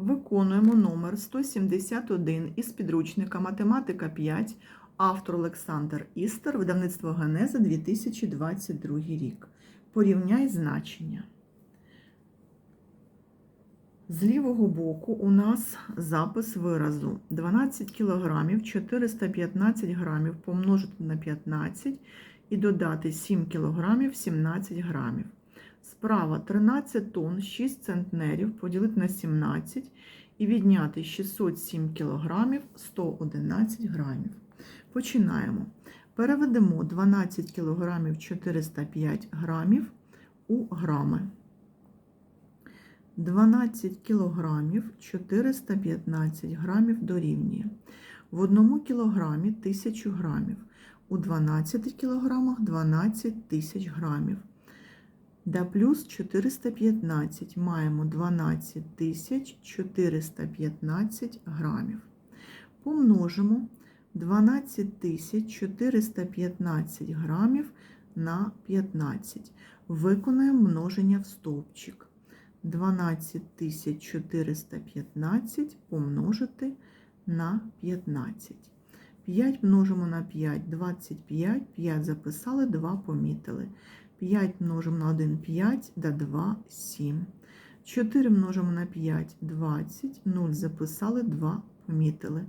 Виконуємо номер 171 із підручника Математика 5, автор Олександр Істер, видавництво Генеза 2022 рік. Порівняй значення. З лівого боку у нас запис виразу 12 кг 415 грамів помножити на 15 і додати 7 кг 17 грамів. Справа 13 тонн 6 центнерів поділити на 17 і відняти 607 кг 111 грамів. Починаємо. Переведемо 12 кг 405 грамів у грами. 12 кг 415 грамів дорівнює. В 1 кг 1000 грамів. У 12 кг 12 тисяч грамів. Да плюс 415 маємо 12 415 грамів. Помножимо 12 тисяч 415 грамів на 15. Виконаємо множення в стовпчик. 12 415 помножити на 15. 5 множимо на 5, 25, 5 записали, 2 помітили. 5 множимо на 1, 5, да 2, 7. 4 множимо на 5, 20, 0 записали, 2 помітили.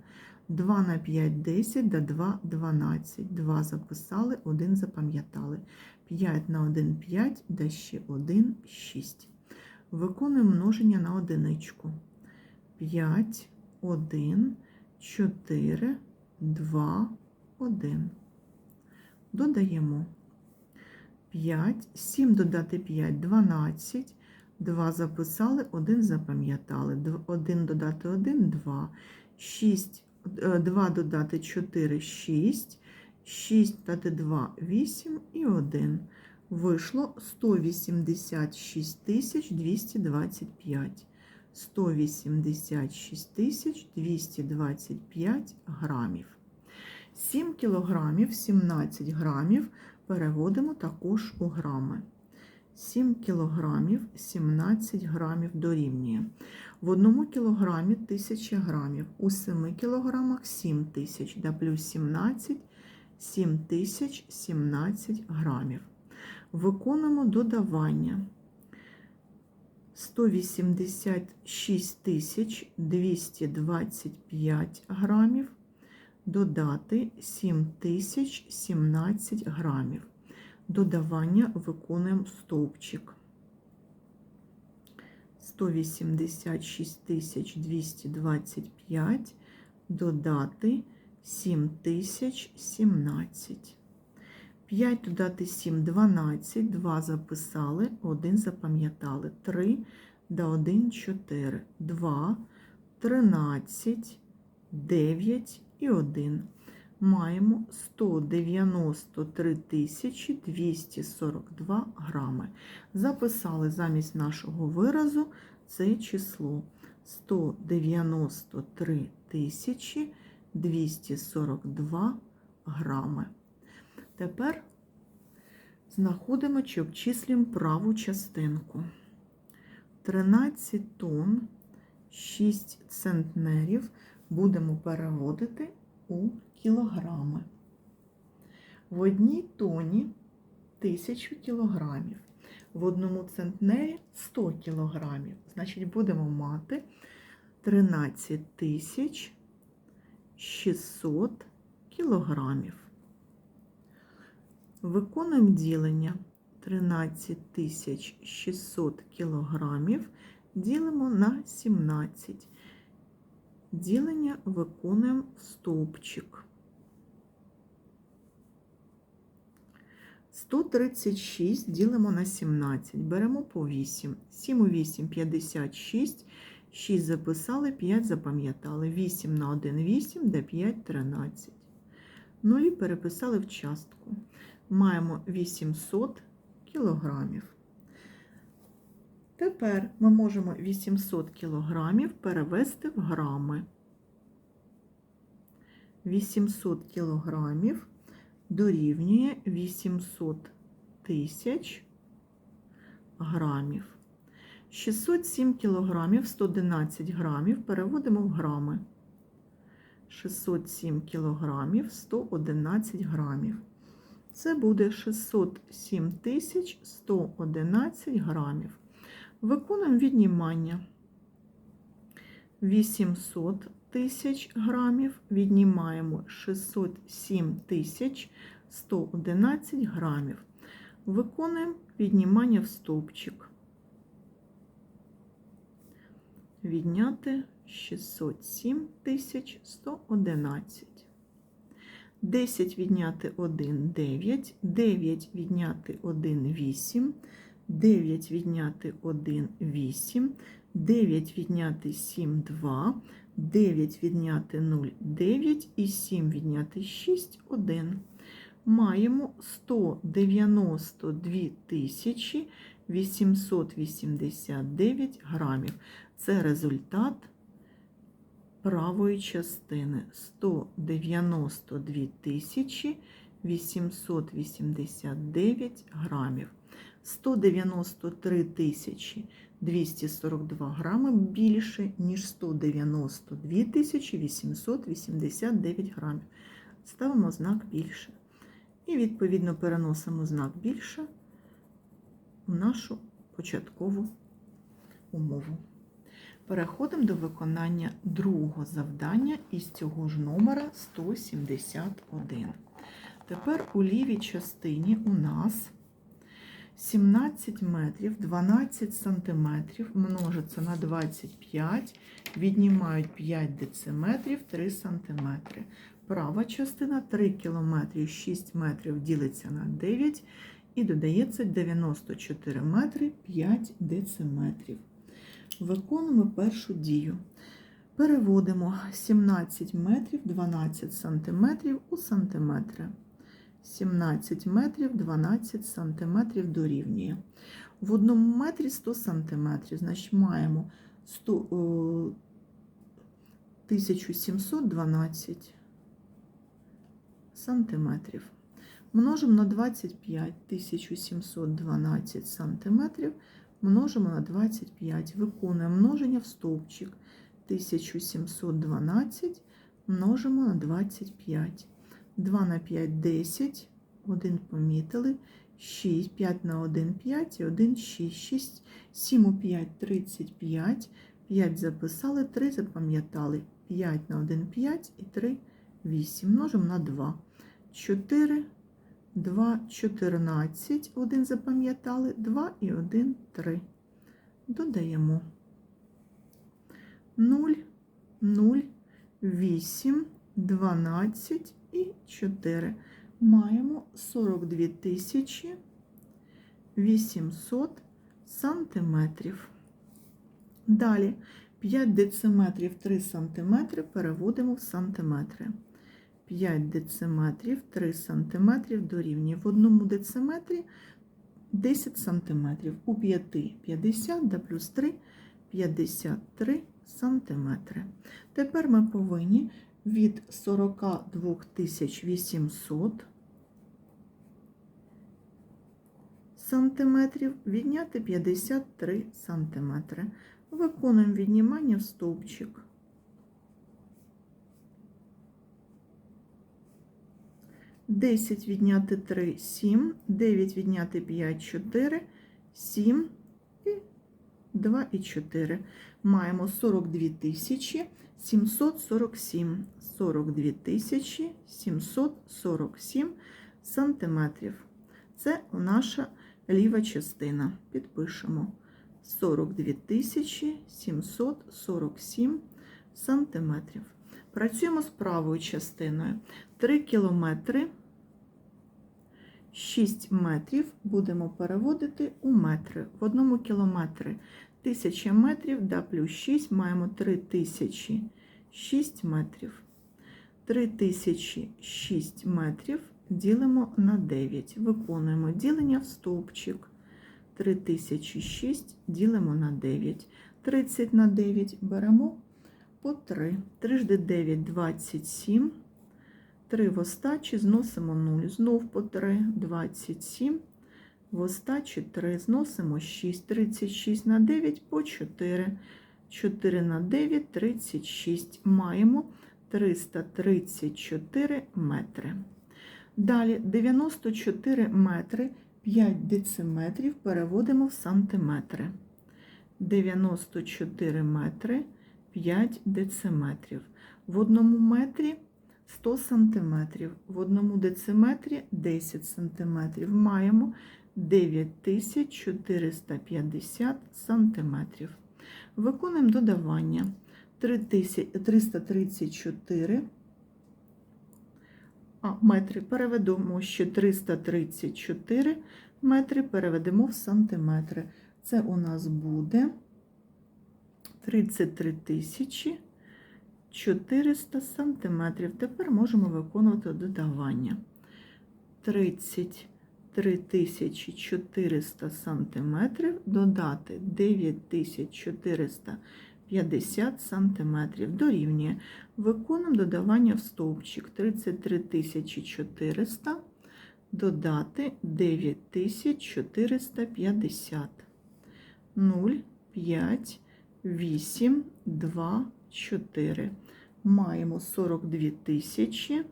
2 на 5, 10, да 2, 12. 2 записали, 1 запам'ятали. 5 на 1, 5, да ще 1, 6. Виконуємо множення на одиничку. 5, 1, 4, 2, 1. Додаємо 5, 7 додати 5, 12, 2 записали, 1 запам'ятали. 1 додати 1, 2, 6, 2 додати 4, 6, 6 додати 2, 8 і 1. Вийшло 186 225. 186 225 грамів. 7 кілограмів 17 грамів переводимо також у грами. 7 кілограмів 17 грамів дорівнює. В 1 кілограмі 1000 грамів, у 7 кілограмах 7 тисяч, да плюс 17 7017 грамів. Виконуємо додавання. 186 тисяч 225 грамів, додати 7017 грамів. Додавання виконуємо стовпчик. 186 тисяч 225 додати 7017. 5 додати 7, 12, 2 записали, 1 запам'ятали. 3 до 1, 4, 2, 13, 9 і 1. Маємо 193 тисячі 242 грами. Записали замість нашого виразу це число 193 тисячі 242 грами. Тепер знаходимо чи обчислюємо праву частинку. 13 тонн 6 центнерів будемо переводити у кілограми. В одній тоні 1000 кілограмів. В одному центнері 100 кілограмів. Значить, будемо мати 13 тисяч 600 кілограмів. Виконуємо ділення 13600 кілограмів ділимо на 17. Ділення виконуємо в стовпчик. 136 ділимо на 17. Беремо по 8. 7 у 8 56. 6 записали, 5 запам'ятали. 8 на 1 8, де 5 13. Нулі переписали в частку маємо 800 кілограмів. Тепер ми можемо 800 кілограмів перевести в грами. 800 кілограмів дорівнює 800 тисяч грамів. 607 кілограмів 111 грамів переводимо в грами. 607 кілограмів 111 грамів. Це буде 607 тисяч 111 грамів. Виконуємо віднімання. 800 тисяч грамів віднімаємо 607 тисяч 111 грамів. Виконуємо віднімання в стовпчик. Відняти 607 тисяч 111. 10 відняти 1 9, 9 відняти 1 8, 9 відняти 1 8, 9 відняти 7 2, 9 відняти 0 9 і 7 відняти 6 1. Маємо 192 тисячі 889 грамів. Це результат правої частини 192 тисячі 889 грамів. 193 тисячі 242 грами більше, ніж 192 тисячі 889 грамів. Ставимо знак більше. І, відповідно, переносимо знак більше в нашу початкову умову. Переходимо до виконання другого завдання із цього ж номера 171. Тепер у лівій частині у нас 17 метрів 12 сантиметрів множиться на 25, віднімають 5 дециметрів 3 сантиметри. Права частина 3 кілометри 6 метрів ділиться на 9 і додається 94 метри 5 дециметрів. Виконуємо першу дію. Переводимо 17 метрів 12 сантиметрів у сантиметри. 17 метрів 12 сантиметрів дорівнює. В одному метрі 100 сантиметрів, значить маємо 100, о, 1712 сантиметрів. Множимо на 25 1712 сантиметрів множимо на 25. Виконуємо множення в стовпчик. 1712 множимо на 25. 2 на 5 10, 1 помітили, 6, 5 на 1 5 і 1 6, 6, 7 у 5 35, 5 записали, 3 запам'ятали, 5 на 1 5 і 3 8. Множимо на 2. 4, 2, 14, 1 запам'ятали, 2 і 1, 3. Додаємо 0, 0, 8, 12 і 4. Маємо 42 тисячі 800 сантиметрів. Далі 5 дециметрів 3 сантиметри переводимо в сантиметри. 5 дециметрів 3 сантиметрів дорівнює в одному дециметрі 10 сантиметрів. У 5 50 да плюс 3 53 сантиметри. Тепер ми повинні від 42 800 сантиметрів відняти 53 сантиметри. Виконуємо віднімання в стовпчик. Десять відняти три, сім, дев'ять відняти п'ять, чотири, сім. 2,4. Маємо 42 тисячі 747 42 тисячі 747 сантиметрів. Це наша ліва частина. Підпишемо 42 тисячі 747 сантиметрів. Працюємо з правою частиною 3 кілометри. 6 метрів будемо переводити у метри в одному кілометрі 1000 метрів, да плюс 6 маємо 3000 6 метрів. 3006 метрів ділимо на 9. Виконуємо ділення в стовпчик. 3006 ділимо на 9. 30 на 9 беремо по 3. 3 9 27. 3 в остачі зносимо 0. Знов по 3, 27. В остачі 3 зносимо 6. 36 на 9 по 4. 4 на 9 – 36. Маємо 334 метри. Далі 94 метри 5 дециметрів переводимо в сантиметри. 94 метри 5 дециметрів. В одному метрі 100 сантиметрів, в одному дециметрі 10 сантиметрів. Маємо 9450 сантиметрів. Виконуємо додавання 334 метри переведемо ще 334 метри, переведемо в сантиметри. Це у нас буде 33 тисячі 400 сантиметрів. Тепер можемо виконувати додавання. 30 3400 сантиметрів додати 9450 сантиметрів. дорівнює. Виконуємо додавання в стовпчик 33400 додати 9450. 0, 5, 8, 2, 4. Маємо 42 тисячі.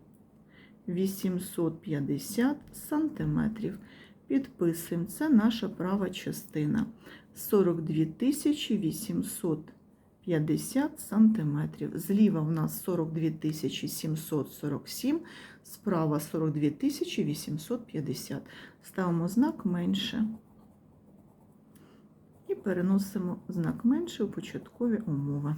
850 сантиметрів. Підписуємо. Це наша права частина. 42 850 сантиметрів. Зліва в нас 42 747, справа 42 850. Ставимо знак менше. І переносимо знак менше у початкові умови.